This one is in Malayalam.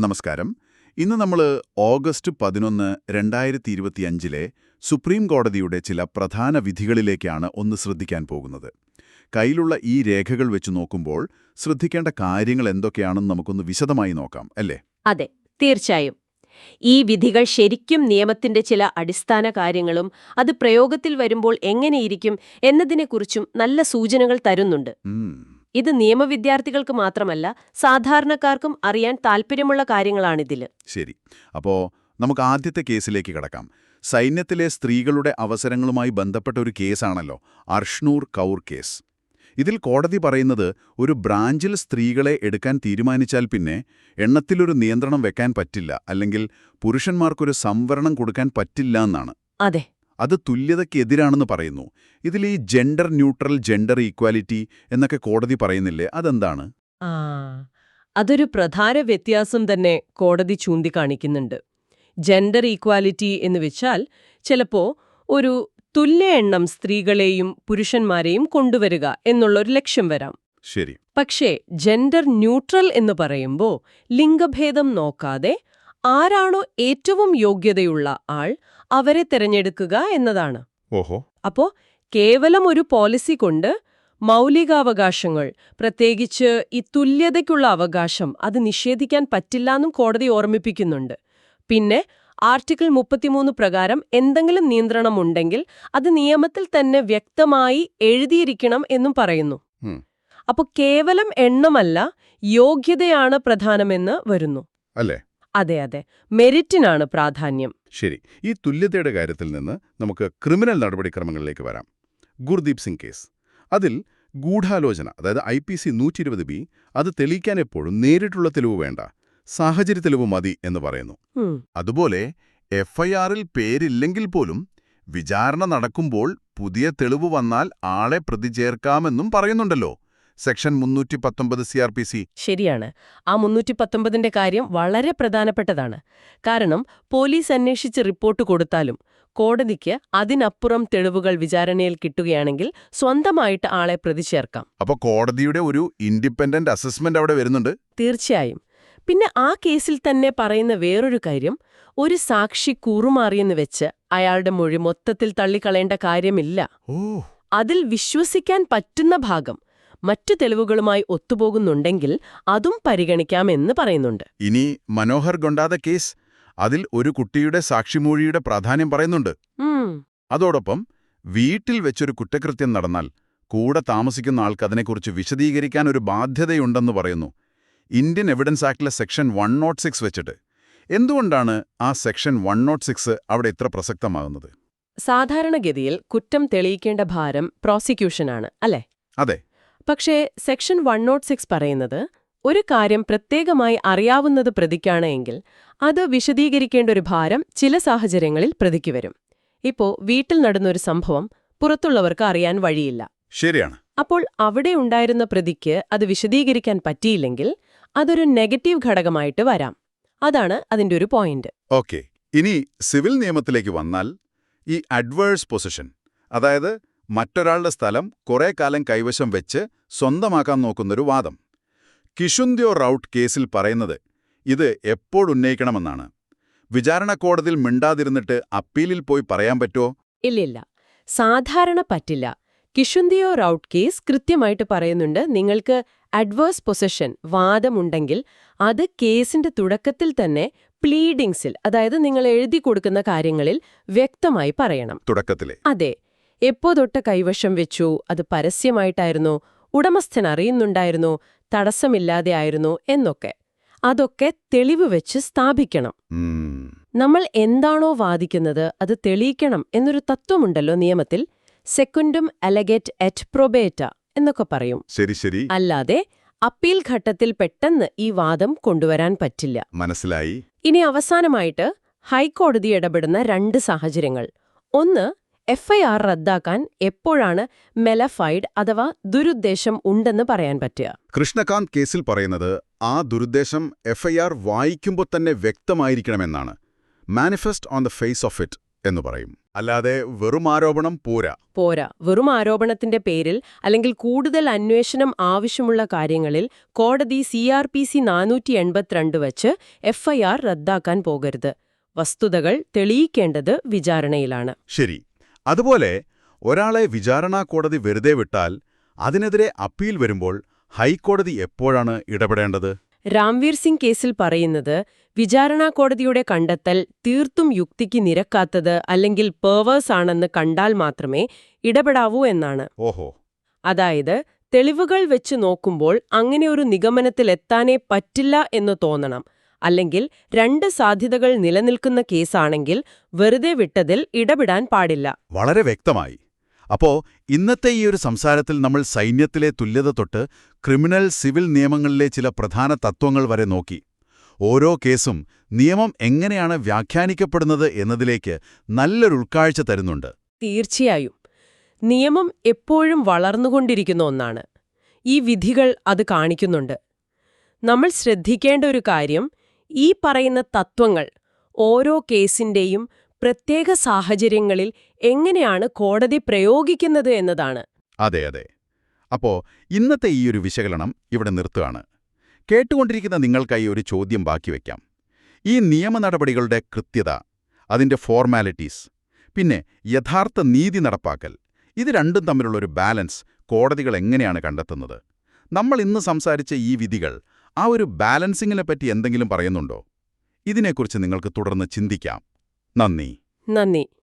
നമസ്കാരം. ഇന്ന് നമ്മൾ ഓഗസ്റ്റ് പതിനൊന്ന് രണ്ടായിരത്തി ഇരുപത്തിയഞ്ചിലെ സുപ്രീം കോടതിയുടെ ചില പ്രധാന വിധികളിലേക്കാണ് ഒന്ന് ശ്രദ്ധിക്കാൻ പോകുന്നത്. കയ്യിലുള്ള ഈ രേഖകൾ വെച്ച് നോക്കുമ്പോൾ ശ്രദ്ധിക്കേണ്ട കാര്യങ്ങൾ എന്തൊക്കെയാണെന്ന് നമുക്കൊന്ന് വിശദമായി നോക്കാം അല്ലേ? അതെ തീർച്ചയായും. ഈ വിധികൾ ശരിക്കും നിയമത്തിന്റെ ചില അടിസ്ഥാന കാര്യങ്ങളും അത് പ്രയോഗത്തിൽ വരുമ്പോൾ എങ്ങനെയിരിക്കും എന്നതിനെക്കുറിച്ചും നല്ല സൂചനകൾ തരുന്നുണ്ട്. ഇത് നിയമവിദ്യാർത്ഥികൾക്ക് മാത്രമല്ല സാധാരണക്കാർക്കും അറിയാൻ താൽപ്പര്യമുള്ള കാര്യങ്ങളാണിതിൽ ശരി. അപ്പോ നമുക്ക് ആദ്യത്തെ കേസിലേക്ക് കടക്കാം. സൈന്യത്തിലെ സ്ത്രീകളുടെ അവസരങ്ങളുമായി ബന്ധപ്പെട്ട ഒരു കേസാണല്ലോ അർഷ്ണൂർ കൗർ കേസ്. ഇതിൽ കോടതി പറയുന്നത് ഒരു ബ്രാഞ്ചിൽ സ്ത്രീകളെ എടുക്കാൻ തീരുമാനിച്ചാൽ പിന്നെ എണ്ണത്തിലൊരു നിയന്ത്രണം വെക്കാൻ പറ്റില്ല അല്ലെങ്കിൽ പുരുഷന്മാർക്കൊരു സംവരണം കൊടുക്കാൻ പറ്റില്ല എന്നാണ്. അതെ. അത് തുല്യതയ്ക്കെതിരാണെന്ന് പറയുന്നു. ഇതിൽ ഈ ജെൻഡർ ന്യൂട്രൽ ജെൻഡർ ഈക്വാലിറ്റി എന്നൊക്കെ കോടതി പറയുന്നില്ലേ? അതെന്താണ്? അതൊരു പ്രധാന വ്യത്യാസം തന്നെ കോടതി ചൂണ്ടിക്കാണിക്കുന്നുണ്ട്. ജെൻഡർ ഈക്വാലിറ്റി എന്ന് വെച്ചാൽ ചിലപ്പോ ഒരു തുല്യ എണ്ണം സ്ത്രീകളെയും പുരുഷന്മാരെയും കൊണ്ടുവരിക എന്നുള്ളൊരു ലക്ഷ്യം വരാം. ശരി. പക്ഷേ ജെൻഡർ ന്യൂട്രൽ എന്ന് പറയുമ്പോൾ ലിംഗഭേദം നോക്കാതെ ആരാണോ ഏറ്റവും യോഗ്യതയുള്ള ആൾ അവരെ തിരഞ്ഞെടുക്കുക എന്നതാണ്. ഓഹോ. അപ്പോ കേവലം ഒരു പോളിസി കൊണ്ട് മൗലികാവകാശങ്ങൾ പ്രത്യേകിച്ച് ഈ തുല്യതയ്ക്കുള്ള അവകാശം അത് നിഷേധിക്കാൻ പറ്റില്ലാന്നും കോടതി ഓർമ്മിപ്പിക്കുന്നുണ്ട്. പിന്നെ ആർട്ടിക്കിൾ മുപ്പത്തിമൂന്ന് പ്രകാരം എന്തെങ്കിലും നിയന്ത്രണമുണ്ടെങ്കിൽ അത് നിയമത്തിൽ തന്നെ വ്യക്തമായി എഴുതിയിരിക്കണം എന്നും പറയുന്നു. അപ്പോ അപ്പോൾ കേവലം എണ്ണമല്ല യോഗ്യതയാണ് പ്രധാനമെന്ന് വരുന്നു. അല്ലേ? അതെ അതെ. മെറിറ്റിനാണ് പ്രാധാന്യം. ശരി. ഈ തുല്യതയുടെ കാര്യത്തിൽ നിന്ന് നമുക്ക് ക്രിമിനൽ നടപടിക്രമങ്ങളിലേക്ക് വരാം. ഗുർദീപ് സിംഗ് കേസ്. അതിൽ ഗൂഢാലോചന അതായത് ഐ പി സി നൂറ്റി ഇരുപത് ബി അത് തെളിയിക്കാൻ എപ്പോഴും നേരിട്ടുള്ള തെളിവ് വേണ്ട സാഹചര്യ തെളിവ് മതി എന്ന് പറയുന്നു. അതുപോലെ എഫ്ഐആറിൽ പേരില്ലെങ്കിൽ പോലും വിചാരണ നടക്കുമ്പോൾ പുതിയ തെളിവ് വന്നാൽ ആളെ പ്രതി ചേർക്കാമെന്നും പറയുന്നുണ്ടല്ലോ. സെക്ഷൻ മുന്നൂറ്റി പത്തൊമ്പത് സി ആർ പി സി ശരിയാണ്. ആ മുന്നൂറ്റി പത്തൊമ്പതിന്റെ കാര്യം വളരെ പ്രധാനപ്പെട്ടതാണ്. കാരണം പോലീസ് അന്വേഷിച്ച് റിപ്പോർട്ട് കൊടുത്താലും കോടതിക്ക് അതിനപ്പുറം തെളിവുകൾ വിചാരണയിൽ കിട്ടുകയാണെങ്കിൽ സ്വന്തമായിട്ട് ആളെ പ്രതി ചേർക്കാം അപ്പോൾ കോടതിയുടെ ഒരു ഇൻഡിപെൻഡന്റ് അസസ്മെന്റ് അവിടെ വരുന്നുണ്ട്? തീർച്ചയായും. പിന്നെ ആ കേസിൽ തന്നെ പറയുന്ന വേറൊരു കാര്യം ഒരു സാക്ഷി കൂറുമാറിയെന്ന് വെച്ച് അയാളുടെ മൊഴി മൊത്തത്തിൽ തള്ളിക്കളയേണ്ട കാര്യമില്ല. അതിൽ വിശ്വസിക്കാൻ പറ്റുന്ന ഭാഗം മറ്റു തെളിവുകളുമായി ഒത്തുപോകുന്നുണ്ടെങ്കിൽ അതും പരിഗണിക്കാമെന്ന് പറയുന്നുണ്ട്. ഇനി മനോഹർ ഗൊണ്ടാത കേസ് അതിൽ ഒരു കുട്ടിയുടെ സാക്ഷിമൊഴിയുടെ പ്രാധാന്യം പറയുന്നുണ്ട്. അതോടൊപ്പം വീട്ടിൽ വെച്ചൊരു കുറ്റകൃത്യം നടന്നാൽ കൂടെ താമസിക്കുന്ന ആൾക്ക് അതിനെക്കുറിച്ച് വിശദീകരിക്കാൻ ഒരു ബാധ്യതയുണ്ടെന്ന് പറയുന്നു. ഇന്ത്യൻ എവിഡൻസ് ആക്ടിലെ സെക്ഷൻ വൺ നോട്ട് സിക്സ് വെച്ചിട്ട്. എന്തുകൊണ്ടാണ് ആ സെക്ഷൻ വൺ നോട്ട് സിക്സ് അവിടെ ഇത്ര പ്രസക്തമാകുന്നത്? സാധാരണഗതിയിൽ കുറ്റം തെളിയിക്കേണ്ട ഭാരം പ്രോസിക്യൂഷനാണ് അല്ലേ? അതെ. പക്ഷേ സെക്ഷൻ വൺ നോട്ട് സിക്സ് പറയുന്നത് ഒരു കാര്യം പ്രത്യേകമായി അറിയാവുന്നത് പ്രതിക്കാണ് എങ്കിൽ അത് വിശദീകരിക്കേണ്ട ഒരു ഭാരം ചില സാഹചര്യങ്ങളിൽ പ്രതിക്ക് വരും. ഇപ്പോ വീട്ടിൽ നടന്നൊരു സംഭവം പുറത്തുള്ളവർക്ക് അറിയാൻ വഴിയില്ല. ശരിയാണ്. അപ്പോൾ അവിടെ ഉണ്ടായിരുന്ന പ്രതിക്ക് അത് വിശദീകരിക്കാൻ പറ്റിയില്ലെങ്കിൽ അതൊരു നെഗറ്റീവ് ഘടകമായിട്ട് വരാം. അതാണ് അതിന്റെ ഒരു പോയിന്റ്. ഓക്കെ. ഇനി സിവിൽ നിയമത്തിലേക്ക് വന്നാൽ ഈ അഡ്വേഴ്സ് പൊസിഷൻ അതായത് മറ്റൊരാളുടെ സ്ഥലം കുറെ കാലം കൈവശം വെച്ച് സ്വന്തമാക്കാൻ നോക്കുന്നൊരു വാദം. കിഷുന്ത്യോ റൌട്ട് കേസിൽ പറയുന്നത് ഇത് എപ്പോഴുന്നയിക്കണമെന്നാണ് വിചാരണ കോടതിയിൽ മിണ്ടാതിരുന്നിട്ട് അപ്പീലിൽ പോയി പറയാൻ പറ്റുമോ ഇല്ലില്ല. സാധാരണ പറ്റില്ല. കിഷുന്തിയോ റൌട്ട് കേസ് കൃത്യമായിട്ട് പറയുന്നുണ്ട് നിങ്ങൾക്ക് അഡ്വേഴ്സ് പൊസഷൻ വാദമുണ്ടെങ്കിൽ അത് കേസിന്റെ തുടക്കത്തിൽ തന്നെ പ്ലീഡിങ്സിൽ അതായത് നിങ്ങൾ എഴുതി കൊടുക്കുന്ന കാര്യങ്ങളിൽ വ്യക്തമായി പറയണം. തുടക്കത്തിലെ. അതെ. എപ്പോ തൊട്ട് കൈവശം വെച്ചു. അത് പരസ്യമായിട്ടായിരുന്നോ. ഉടമസ്ഥൻ അറിയുന്നുണ്ടായിരുന്നോ. തടസ്സമില്ലാതെ ആയിരുന്നോ എന്നൊക്കെ. അതൊക്കെ തെളിവ് വെച്ച് സ്ഥാപിക്കണം. നമ്മൾ എന്താണോ വാദിക്കുന്നത് അത് തെളിയിക്കണം എന്നൊരു തത്വമുണ്ടല്ലോ നിയമത്തിൽ. സെക്കുൻഡും അലഗേറ്റ് അറ്റ് പ്രൊബേറ്റ എന്നൊക്കെ പറയും. ശരി ശരി. അല്ലാതെ അപ്പീൽ ഘട്ടത്തിൽ പെട്ടെന്ന് ഈ വാദം കൊണ്ടുവരാൻ പറ്റില്ല. മനസ്സിലായി. ഇനി അവസാനമായിട്ട് ഹൈക്കോടതി ഇടപെടുന്ന രണ്ട് സാഹചര്യങ്ങൾ. ഒന്ന് എഫ്ഐആർ റദ്ദാക്കാൻ എപ്പോഴാണ് മെലഫൈഡ് അഥവാ ദുരുദ്ദേശം ഉണ്ടെന്ന് പറയാൻ പറ്റുക? കൃഷ്ണകാന്ത് കേസിൽ പറയുന്നത് ആ ദുരുദ്ദേശം എഫ്ഐആർ വായിക്കുമ്പോൾ തന്നെ വ്യക്തമായിരിക്കണമെന്നാണ്. Manifest on the face of it എന്ന് പറയും. അല്ലാതെ വെറും ആരോപണം പോരാ. പോരാ. വെറും ആരോപണത്തിന്റെ പേരിൽ അല്ലെങ്കിൽ കൂടുതൽ അന്വേഷണം ആവശ്യമുള്ള കാര്യങ്ങളിൽ കോടതി സി ആർ പി സി നാനൂറ്റി എൺപത്തിരണ്ട് വച്ച് എഫ്ഐആർ റദ്ദാക്കാൻ പോകരുത്. വസ്തുതകൾ തെളിയിക്കേണ്ടത് വിചാരണയിലാണ്. ശരി. അതുപോലെ ഒരാളെ വിചാരണാ കോടതി വെറുതെ വിട്ടാൽ അതിനെതിരെ അപ്പീൽ വരുമ്പോൾ ഹൈക്കോടതി എപ്പോഴാണ് ഇടപെടേണ്ടത്? രാംവീർ സിംഗ് കേസിൽ പറയുന്നത് വിചാരണാ കോടതിയുടെ കണ്ടെത്തൽ തീർത്തും യുക്തിക്ക് നിരക്കാത്തത് അല്ലെങ്കിൽ പേവേഴ്സ് ആണെന്ന് കണ്ടാൽ മാത്രമേ ഇടപെടാവൂ എന്നാണ്. ഓഹോ. അതായത് തെളിവുകൾ വെച്ച് നോക്കുമ്പോൾ അങ്ങനെ ഒരു നിഗമനത്തിലെത്താനേ പറ്റില്ല എന്ന് തോന്നണം. അല്ലെങ്കിൽ രണ്ട് സാധ്യതകൾ നിലനിൽക്കുന്ന കേസാണെങ്കിൽ വെറുതെ വിട്ടതിൽ ഇടപെടാൻ പാടില്ല. വളരെ വ്യക്തമായി. അപ്പോ ഇന്നത്തെ ഈ ഒരു സംസാരത്തിൽ നമ്മൾ സൈന്യത്തിലെ തുല്യത തൊട്ട് ക്രിമിനൽ സിവിൽ നിയമങ്ങളിലെ ചില പ്രധാന തത്വങ്ങൾ വരെ നോക്കി. ഓരോ കേസും നിയമം എങ്ങനെയാണ് വ്യാഖ്യാനിക്കപ്പെടുന്നത് എന്നതിലേക്ക് നല്ലൊരു ഉൾക്കാഴ്ച തരുന്നുണ്ട്. തീർച്ചയായും. നിയമം എപ്പോഴും വളർന്നുകൊണ്ടിരിക്കുന്ന ഒന്നാണ്. ഈ വിധികൾ അത് കാണിക്കുന്നുണ്ട്. നമ്മൾ ശ്രദ്ധിക്കേണ്ട ഒരു കാര്യം ഈ പറയുന്ന തത്വങ്ങൾ ഓരോ കേസിന്റെയും പ്രത്യേക സാഹചര്യങ്ങളിൽ എങ്ങനെയാണ് കോടതി പ്രയോഗിക്കുന്നത് എന്നതാണ്. അതെ അതെ. അപ്പോ ഇന്നത്തെ ഈ ഒരു വിശകലനം ഇവിടെ നിർത്തുകയാണ്. കേട്ടുകൊണ്ടിരിക്കുന്ന നിങ്ങൾക്കായി ഒരു ചോദ്യം ബാക്കി വയ്ക്കാം ഈ നിയമ നടപടികളുടെ കൃത്യത അതിന്റെ ഫോർമാലിറ്റീസ് പിന്നെ യഥാർത്ഥ നീതി നടപ്പാക്കൽ ഇത് രണ്ടും തമ്മിലുള്ളൊരു ബാലൻസ് കോടതികൾ എങ്ങനെയാണ് കണ്ടെത്തുന്നത്? നമ്മൾ ഇന്ന് സംസാരിച്ച ഈ വിധികൾ ആ ഒരു ബാലൻസിങ്ങിനെ പറ്റി എന്തെങ്കിലും പറയുന്നുണ്ടോ? ഇതിനെക്കുറിച്ച് നിങ്ങൾക്ക് തുടർന്ന് ചിന്തിക്കാം. നന്ദി. നന്ദി.